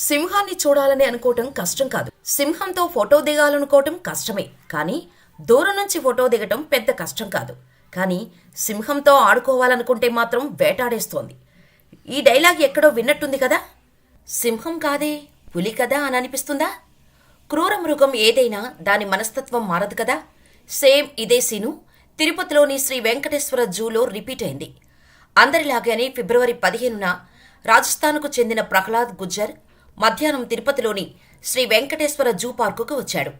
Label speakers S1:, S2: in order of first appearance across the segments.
S1: సింహాన్ని చూడాలని అనుకోవటం కష్టం కాదు. సింహంతో ఫోటో దిగాలనుకోవటం కష్టమే. కానీ దూరం నుంచి ఫోటో దిగటం పెద్ద కష్టం కాదు. కానీ సింహంతో ఆడుకోవాలనుకుంటే మాత్రం వేటాడేస్తోంది. ఈ డైలాగ్ ఎక్కడో విన్నట్టుంది కదా? సింహం కాదే పులి కదా అని అనిపిస్తుందా? క్రూర మృగం ఏదైనా దాని మనస్తత్వం మారదు కదా? సేమ్ ఇదే సీను తిరుపతిలోని శ్రీ వెంకటేశ్వర జూలో రిపీట్ అయింది. అందరిలాగానే ఫిబ్రవరి పదిహేనున రాజస్థాన్కు చెందిన ప్రహ్లాద్ గుజ్జర్ మధ్యాహ్నం తిరుపతిలోని శ్రీ వెంకటేశ్వర జూ పార్కుకు వచ్చాడు.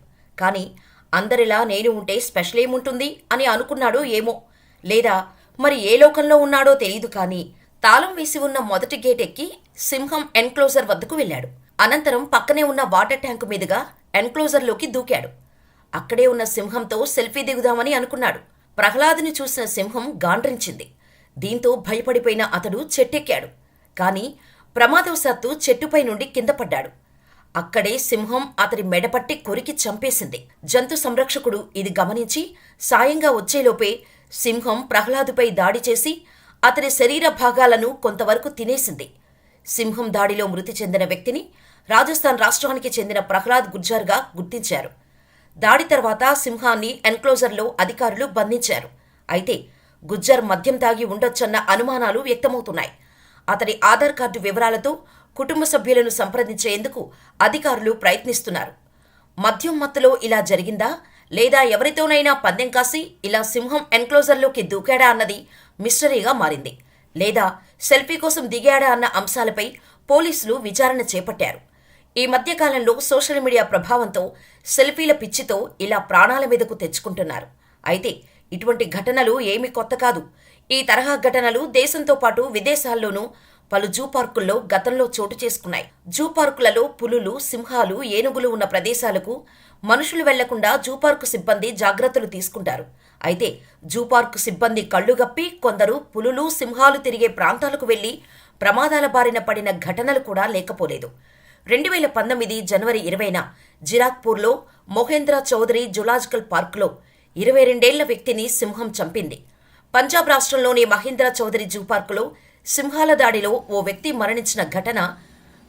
S1: కానీ అందరిలా నేను ఉంటే స్పెషల్ ఏముంటుంది అని అనుకున్నాడో ఏమో. లేదా మరి ఏ లోకంలో ఉన్నాడో తెలియదు కానీ తాళం వేసి ఉన్న మొదటి గేట్ ఎక్కి సింహం ఎన్క్లోజర్ వద్దకు వెళ్ళాడు. అనంతరం పక్కనే ఉన్న వాటర్ ట్యాంకు మీదుగా ఎన్క్లోజర్లోకి దూకాడు. అక్కడే ఉన్న సింహంతో సెల్ఫీ దిగుదామని అనుకున్నాడు. ప్రహ్లాదుని చూసిన సింహం గాండ్రించింది. దీంతో భయపడిపోయిన అతడు చెట్టెక్కాడు. కాని ప్రమాదవశాత్తు చెట్టుపై నుండి కింద పడ్డాడు. అక్కడే సింహం అతడి మెడపట్టి కొరికి చంపేసింది. జంతు సంరక్షకుడు ఇది గమనించి సాయంగా వచ్చేలోపే సింహం ప్రహ్లాదుపై దాడి చేసి అతని శరీర భాగాలను కొంతవరకు తినేసింది. సింహం దాడిలో మృతి చెందిన వ్యక్తిని రాజస్థాన్ రాష్ట్రానికి చెందిన ప్రహ్లాద్ గుజ్జర్గా గుర్తించారు. దాడి తర్వాత సింహాన్ని ఎన్క్లోజర్లో అధికారులు బంధించారు. అయితే గుజ్జర్ మద్యం తాగి ఉండొచ్చన్న అనుమానాలు వ్యక్తమవుతున్నాయి. అతడి ఆధార్ కార్డు వివరాలతో కుటుంబ సభ్యులను సంప్రదించేందుకు అధికారులు ప్రయత్నిస్తున్నారు. మద్యం మత్తులో ఇలా జరిగిందా? లేదా ఎవరితోనైనా పందెం కాసి ఇలా సింహం ఎన్క్లోజర్లోకి దూకాడా అన్నది మిస్టరీగా మారింది. లేదా సెల్ఫీ కోసం దిగాడా అన్న అంశాలపై పోలీసులు విచారణ చేపట్టారు. ఈ మధ్యకాలంలో సోషల్ మీడియా ప్రభావంతో సెల్ఫీల పిచ్చితో ఇలా ప్రాణాల మీదకు తెచ్చుకుంటున్నారు. అయితే ఇటువంటి ఘటనలు ఏమీ కొత్త కాదు. ఈ తరహా ఘటనలు దేశంతో పాటు విదేశాల్లోనూ పలు జూ పార్కుల్లో గతంలో చోటు చేసుకున్నాయి. జూ పార్కులలో పులులు సింహాలు ఏనుగులు ఉన్న ప్రదేశాలకు మనుషులు వెళ్ళకుండా జూ పార్కు సిబ్బంది జాగ్రత్తలు తీసుకుంటారు. అయితే జూ పార్కు సిబ్బంది కళ్ళుగప్పి కొందరు పులులు సింహాలు తిరిగే ప్రాంతాలకు వెళ్ళి ప్రమాదాల బారిన పడిన ఘటనలు కూడా లేకపోలేదు. రెండు వేల పంతొమ్మిది జనవరి ఇరవైన జిరాక్పూర్లో మొహేంద్ర చౌదరి జులాజికల్ పార్కులో ఇరవై రెండేళ్ళ వ్యక్తిని సింహం చంపింది. పంజాబ్ రాష్ట్రంలోని మహేంద్ర చౌదరి జూ పార్కులో సింహాల దాడిలో ఓ వ్యక్తి మరణించిన ఘటన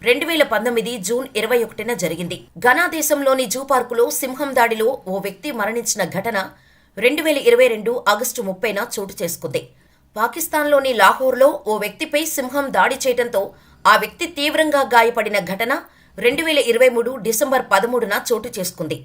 S1: రెండు వేల పంతొమ్మిది జూన్ ఇరవై ఒకటిన జరిగింది. ఘనా దేశంలోని జూ పార్కులో సింహం దాడిలో ఓ వ్యక్తి మరణించిన ఘటన రెండు వేల ఇరవై రెండు ఆగస్టు ముప్పైన చోటు చేసుకుంది. పాకిస్తాన్లోని లాహోర్లో ఓ వ్యక్తిపై సింహం దాడి చేయడంతో ఆ వ్యక్తి తీవ్రంగా గాయపడిన ఘటన రెండు వేల ఇరవై మూడు డిసెంబర్ పదమూడున చోటు చేసుకుంది.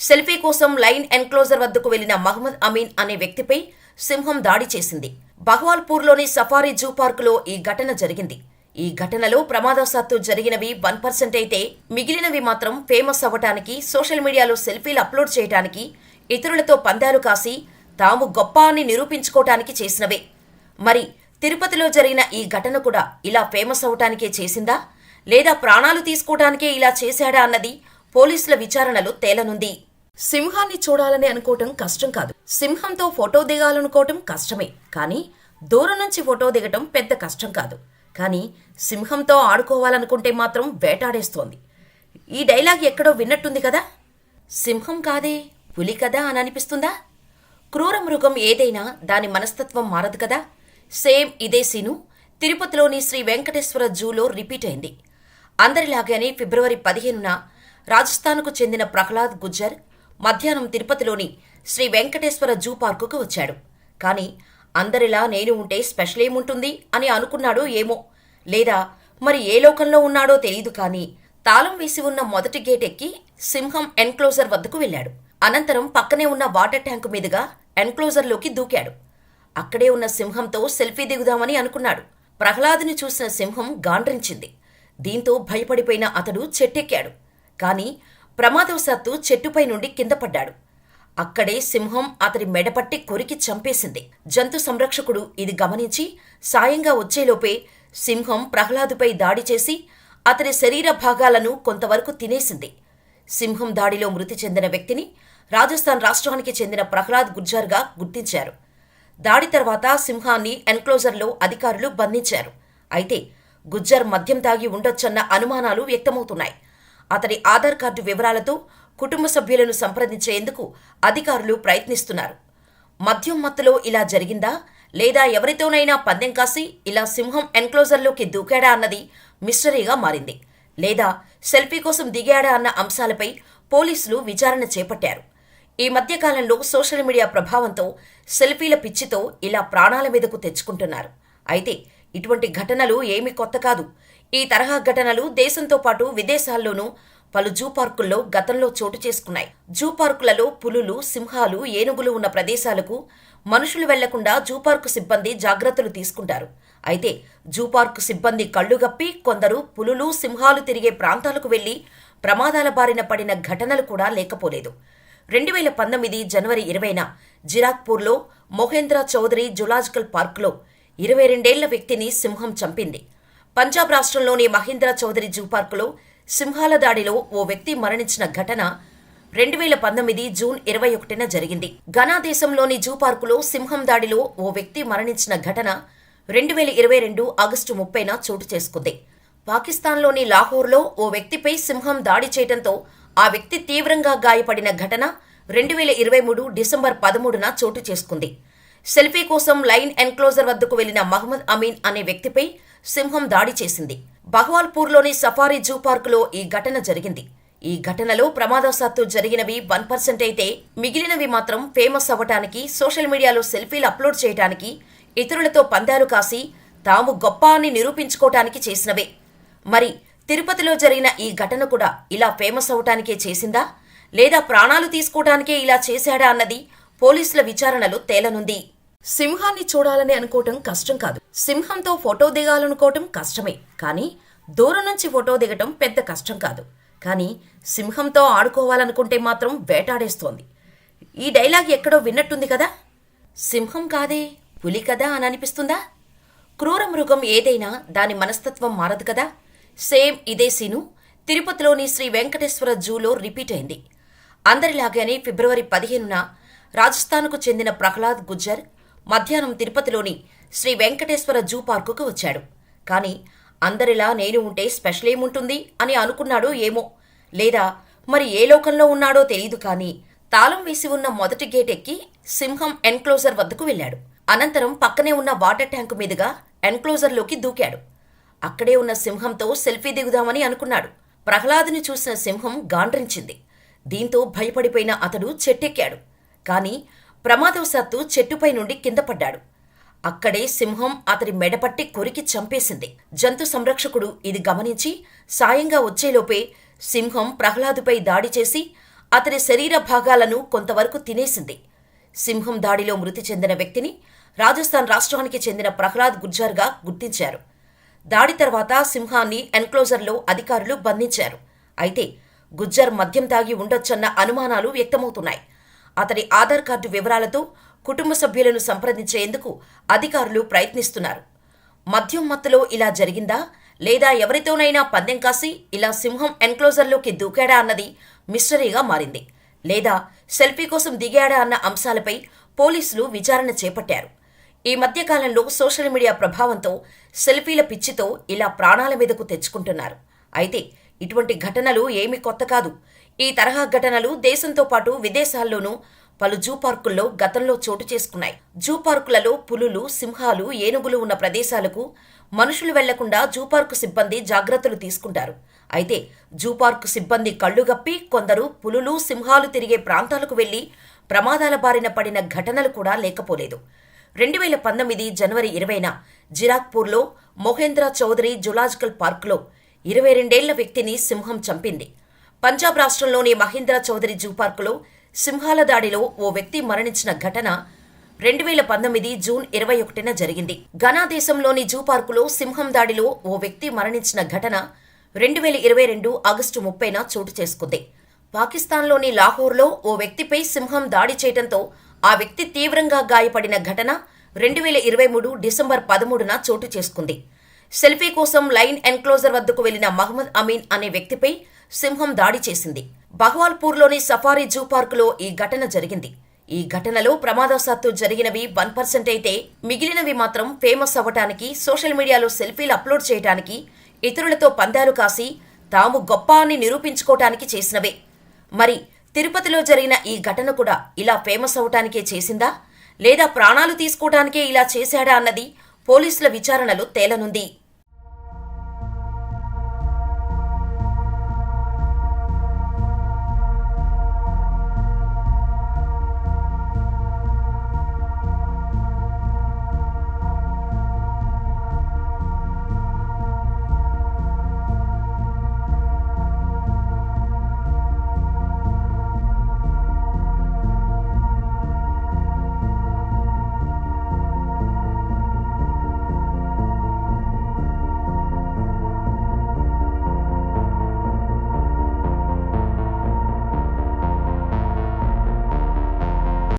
S1: సెల్ఫీ కోసం లైన్ ఎన్క్లోజర్ వద్దకు వెళ్ళిన మహమ్మద్ అమీన్ అనే వ్యక్తిపై సింహం దాడి చేసింది. బహ్వాల్పూర్లోని సఫారీ జూ పార్కులో ఈ ఘటన జరిగింది. ఈ ఘటనలో ప్రమాదవశాత్తు జరిగినవి వన్ పర్సెంట్ అయితే మిగిలినవి మాత్రం ఫేమస్ అవ్వటానికి సోషల్ మీడియాలో సెల్ఫీలు అప్లోడ్ చేయటానికి ఇతరులతో పందాలు కాసి తాము గొప్ప అని నిరూపించుకోవటానికి చేసినవే. మరి తిరుపతిలో జరిగిన ఈ ఘటన కూడా ఇలా ఫేమస్ అవటానికే చేసిందా? లేదా ప్రాణాలు తీసుకోవటానికే ఇలా చేశాడా అన్నది పోలీసుల విచారణలో తేలనుంది. సింహాన్ని చూడాలని అనుకోవటం కష్టం కాదు. సింహంతో ఫోటో దిగాలనుకోవటం కష్టమే. కానీ దూరం నుంచి ఫోటో దిగటం పెద్ద కష్టం కాదు. కానీ సింహంతో ఆడుకోవాలనుకుంటే మాత్రం వేటాడేస్తోంది. ఈ డైలాగ్ ఎక్కడో విన్నట్టుంది కదా? సింహం కాదే పులి కదా అని అనిపిస్తుందా? క్రూర మృగం ఏదైనా దాని మనస్తత్వం మారదు కదా? సేమ్ ఇదే సీను తిరుపతిలోని శ్రీ వెంకటేశ్వర జూలో రిపీట్ అయింది. అందరిలాగానే ఫిబ్రవరి పదిహేనున రాజస్థాన్కు చెందిన ప్రహ్లాద్ గుజ్జర్ మధ్యాహ్నం తిరుపతిలోని శ్రీ వెంకటేశ్వర జూ పార్కుకు వచ్చాడు. కానీ అందరిలా నేను ఉంటే స్పెషల్ ఏముంటుంది అని అనుకున్నాడో ఏమో. లేదా మరి ఏ లోకంలో ఉన్నాడో తెలియదు కానీ తాళం వేసి ఉన్న మొదటి గేట్ ఎక్కి సింహం ఎన్క్లోజర్ వద్దకు వెళ్ళాడు. అనంతరం పక్కనే ఉన్న వాటర్ ట్యాంకు మీదుగా ఎన్క్లోజర్లోకి దూకాడు. అక్కడే ఉన్న సింహంతో సెల్ఫీ దిగుదామని అనుకున్నాడు. ప్రహ్లాదుని చూసిన సింహం గాండ్రించింది. దీంతో భయపడిపోయిన అతడు చెట్టెక్కాడు. కానీ ప్రమాదవశాత్తు చెట్టుపై నుండి కింద పడ్డాడు. అక్కడే సింహం అతడి మెడపట్టి కొరికి చంపేసింది. జంతు సంరక్షకుడు ఇది గమనించి సాయంగా వచ్చేలోపే సింహం ప్రహ్లాదుపై దాడి చేసి అతని శరీర భాగాలను కొంతవరకు తినేసింది. సింహం దాడిలో మృతి చెందిన వ్యక్తిని రాజస్థాన్ రాష్ట్రానికి చెందిన ప్రహ్లాద్ గుర్జర్గా గుర్తించారు. దాడి తర్వాత సింహాన్ని ఎన్క్లోజర్లో అధికారులు బంధించారు. అయితే గుజ్జర్ మద్యం తాగి ఉండొచ్చన్న అనుమానాలు వ్యక్తమవుతున్నాయి. అతడి ఆధార్ కార్డు వివరాలతో కుటుంబ సభ్యులను సంప్రదించేందుకు అధికారులు ప్రయత్నిస్తున్నారు. మద్యం మత్తులో ఇలా జరిగిందా? లేదా ఎవరితోనైనా పందెం కాసి ఇలా సింహం ఎన్క్లోజర్లోకి దూకాడా అన్నది మిస్టరీగా మారింది. లేదా సెల్ఫీ కోసం దిగాడా అన్న అంశాలపై పోలీసులు విచారణ చేపట్టారు. ఈ మధ్యకాలంలో సోషల్ మీడియా ప్రభావంతో సెల్ఫీల పిచ్చితో ఇలా ప్రాణాల మీదకు తెచ్చుకుంటున్నారు. అయితే ఇటువంటి ఘటనలు ఏమీ కొత్త కాదు. ఈ తరహా ఘటనలు దేశంతో పాటు విదేశాల్లోనూ పలు జూ పార్కుల్లో గతంలో చోటు చేసుకున్నాయి. జూ పార్కులలో పులులు సింహాలు ఏనుగులు ఉన్న ప్రదేశాలకు మనుషులు వెళ్ళకుండా జూ పార్కు సిబ్బంది జాగ్రత్తలు తీసుకుంటారు. అయితే జూ పార్కు సిబ్బంది కళ్ళుగప్పి కొందరు పులులు సింహాలు తిరిగే ప్రాంతాలకు వెళ్ళి ప్రమాదాల బారిన పడిన ఘటనలు కూడా లేకపోలేదు. రెండు వేల పంతొమ్మిది జనవరి ఇరవైన జిరాక్పూర్లో మొహేంద్ర చౌదరి జులాజికల్ పార్కులో ఇరవై రెండేళ్ళ వ్యక్తిని సింహం చంపింది. పంజాబ్ రాష్ట్రంలోని మహేంద్ర చౌదరి జూ పార్కులో సింహాల దాడిలో ఓ వ్యక్తి మరణించిన ఘటన రెండు వేల పంతొమ్మిది జూన్ ఇరవై ఒకటిన జరిగింది. ఘనా దేశంలోని జూ పార్కులో సింహం దాడిలో ఓ వ్యక్తి మరణించిన ఘటన రెండు వేల ఇరవై రెండు ఆగస్టు ముప్పైన చోటు చేసుకుంది. పాకిస్తాన్లోని లాహోర్లో ఓ వ్యక్తిపై సింహం దాడి చేయడంతో ఆ వ్యక్తి తీవ్రంగా గాయపడిన ఘటన రెండు వేల ఇరవై మూడు డిసెంబర్ పదమూడున చోటు చేసుకుంది. సెల్ఫీ కోసం లైన్ ఎన్క్లోజర్ వద్దకు వెళ్ళిన మహమ్మద్ అమీన్ అనే వ్యక్తిపై సింహం దాడి చేసింది. బహ్వాల్పూర్లోని సఫారీ జూ పార్కులో ఈ ఘటన జరిగింది. ఈ ఘటనలో ప్రమాదవశాత్తు జరిగినవి వన్ పర్సెంట్ అయితే మిగిలినవి మాత్రం ఫేమస్ అవ్వటానికి సోషల్ మీడియాలో సెల్ఫీలు అప్లోడ్ చేయటానికి ఇతరులతో పందాలు కాసి తాము గొప్ప అని నిరూపించుకోవటానికి చేసినవే. మరి తిరుపతిలో జరిగిన ఈ ఘటన కూడా ఇలా ఫేమస్ అవటానికే చేసిందా? లేదా ప్రాణాలు తీసుకోవటానికే ఇలా చేశాడా అన్నది పోలీసుల విచారణలో తేలనుంది. సింహాన్ని చూడాలని అనుకోవటం కష్టం కాదు. సింహంతో ఫోటో దిగాలనుకోవటం కష్టమే. కానీ దూరం నుంచి ఫోటో దిగటం పెద్ద కష్టం కాదు. కానీ సింహంతో ఆడుకోవాలనుకుంటే మాత్రం వేటాడేస్తోంది. ఈ డైలాగ్ ఎక్కడో విన్నట్టుంది కదా? సింహం కాదే పులి కదా అని అనిపిస్తుందా? క్రూర మృగం ఏదైనా దాని మనస్తత్వం మారదు కదా? సేమ్ ఇదే సీను తిరుపతిలోని శ్రీ వెంకటేశ్వర జూలో రిపీట్ అయింది. అందరిలాగానే ఫిబ్రవరి పదిహేనున రాజస్థాన్కు చెందిన ప్రహ్లాద్ గుజ్జర్ మధ్యాహ్నం తిరుపతిలోని శ్రీ వెంకటేశ్వర జూ పార్కుకు వచ్చాడు. కానీ అందరిలా నేను ఉంటే స్పెషల్ ఏముంటుంది అని అనుకున్నాడో ఏమో. లేదా మరి ఏ లోకంలో ఉన్నాడో తెలియదు కానీ తాళం వేసి ఉన్న మొదటి గేట్ ఎక్కి సింహం ఎన్క్లోజర్ వద్దకు వెళ్ళాడు. అనంతరం పక్కనే ఉన్న వాటర్ ట్యాంకు మీదుగా ఎన్క్లోజర్లోకి దూకాడు. అక్కడే ఉన్న సింహంతో సెల్ఫీ దిగుదామని అనుకున్నాడు. ప్రహ్లాదుని చూసిన సింహం గాండ్రించింది. దీంతో భయపడిపోయిన అతడు చెట్టెక్కాడు. కాని ప్రమాదవశాత్తు చెట్టుపై నుండి కింద పడ్డాడు అక్కడే సింహం అతడి మెడపట్టి కొరికి చంపేసింది. జంతు సంరక్షకుడు ఇది గమనించి సాయంగా వచ్చేలోపే సింహం ప్రహ్లాదుపై దాడి చేసి అతని శరీర భాగాలను కొంతవరకు తినేసింది. సింహం దాడిలో మృతి చెందిన వ్యక్తిని రాజస్థాన్ రాష్ట్రానికి చెందిన ప్రహ్లాద్ గుర్జార్గా గుర్తించారు. దాడి తర్వాత సింహాన్ని ఎన్క్లోజర్లో అధికారులు బంధించారు. అయితే గుజ్జర్ మద్యం తాగి ఉండొచ్చన్న అనుమానాలు వ్యక్తమవుతున్నాయి. అతడి ఆధార్ కార్డు వివరాలతో కుటుంబ సభ్యులను సంప్రదించేందుకు అధికారులు ప్రయత్నిస్తున్నారు. మద్యం మత్తులో ఇలా జరిగిందా? లేదా ఎవరితోనైనా పందెం కాసి ఇలా సింహం ఎన్క్లోజర్లోకి దూకాడా అన్నది మిస్టరీగా మారింది. లేదా సెల్ఫీ కోసం దిగాడా అన్న అంశాలపై పోలీసులు విచారణ చేపట్టారు. ఈ మధ్యకాలంలో సోషల్ మీడియా ప్రభావంతో సెల్ఫీల పిచ్చితో ఇలా ప్రాణాల మీదకు తెచ్చుకుంటున్నారు. అయితే ఇటువంటి ఘటనలు ఏమీ కొత్త కాదు. ఈ తరహా ఘటనలు దేశంతో పాటు విదేశాల్లోనూ పలు జూ పార్కుల్లో గతంలో చోటు చేసుకున్నాయి. జూ పార్కులలో పులులు సింహాలు ఏనుగులు ఉన్న ప్రదేశాలకు మనుషులు వెళ్ళకుండా జూ పార్కు సిబ్బంది జాగ్రత్తలు తీసుకుంటారు. అయితే జూ పార్కు సిబ్బంది కళ్ళుగప్పి కొందరు పులులు సింహాలు తిరిగే ప్రాంతాలకు వెళ్ళి ప్రమాదాల బారిన పడిన ఘటనలు కూడా లేకపోలేదు. రెండు వేల పంతొమ్మిది జనవరి ఇరవైన జిరాక్పూర్లో మొహేంద్ర చౌదరి జులాజికల్ పార్కులో ఇరవై రెండేళ్ళ వ్యక్తిని సింహం చంపింది. పంజాబ్ రాష్ట్రంలోని మహేంద్ర చౌదరి జూ పార్కులో సింహాల దాడిలో ఓ వ్యక్తి మరణించిన ఘటన రెండు వేల పంతొమ్మిది జూన్ ఇరవై ఒకటిన జరిగింది. ఘనా దేశంలోని జూ పార్కులో సింహం దాడిలో ఓ వ్యక్తి మరణించిన ఘటన రెండు వేల ఇరవై రెండు ఆగస్టు ముప్పైన చోటు చేసుకుంది. పాకిస్తాన్లోని లాహోర్లో ఓ వ్యక్తిపై సింహం దాడి చేయడంతో ఆ వ్యక్తి తీవ్రంగా గాయపడిన ఘటన రెండు వేల ఇరవై మూడు డిసెంబర్ పదమూడున చోటు చేసుకుంది. సెల్ఫీ కోసం లైన్ ఎన్క్లోజర్ వద్దకు వెళ్ళిన మహమ్మద్ అమీన్ అనే వ్యక్తిపై సింహం దాడి చేసింది. బహ్వాల్పూర్లోని సఫారీ జూ పార్కులో ఈ ఘటన జరిగింది. ఈ ఘటనలో ప్రమాదవశాత్తు జరిగినవి వన్ పర్సెంట్ అయితే మిగిలినవి మాత్రం ఫేమస్ అవ్వటానికి సోషల్ మీడియాలో సెల్ఫీలు అప్లోడ్ చేయటానికి ఇతరులతో పందాలు కాసి తాము గొప్ప అని నిరూపించుకోవటానికి చేసినవే. మరి తిరుపతిలో జరిగిన ఈ ఘటన కూడా ఇలా ఫేమస్ అవటానికే చేసిందా? లేదా ప్రాణాలు తీసుకోవటానికే ఇలా చేశాడా అన్నది పోలీసుల విచారణలో తేలనుంది.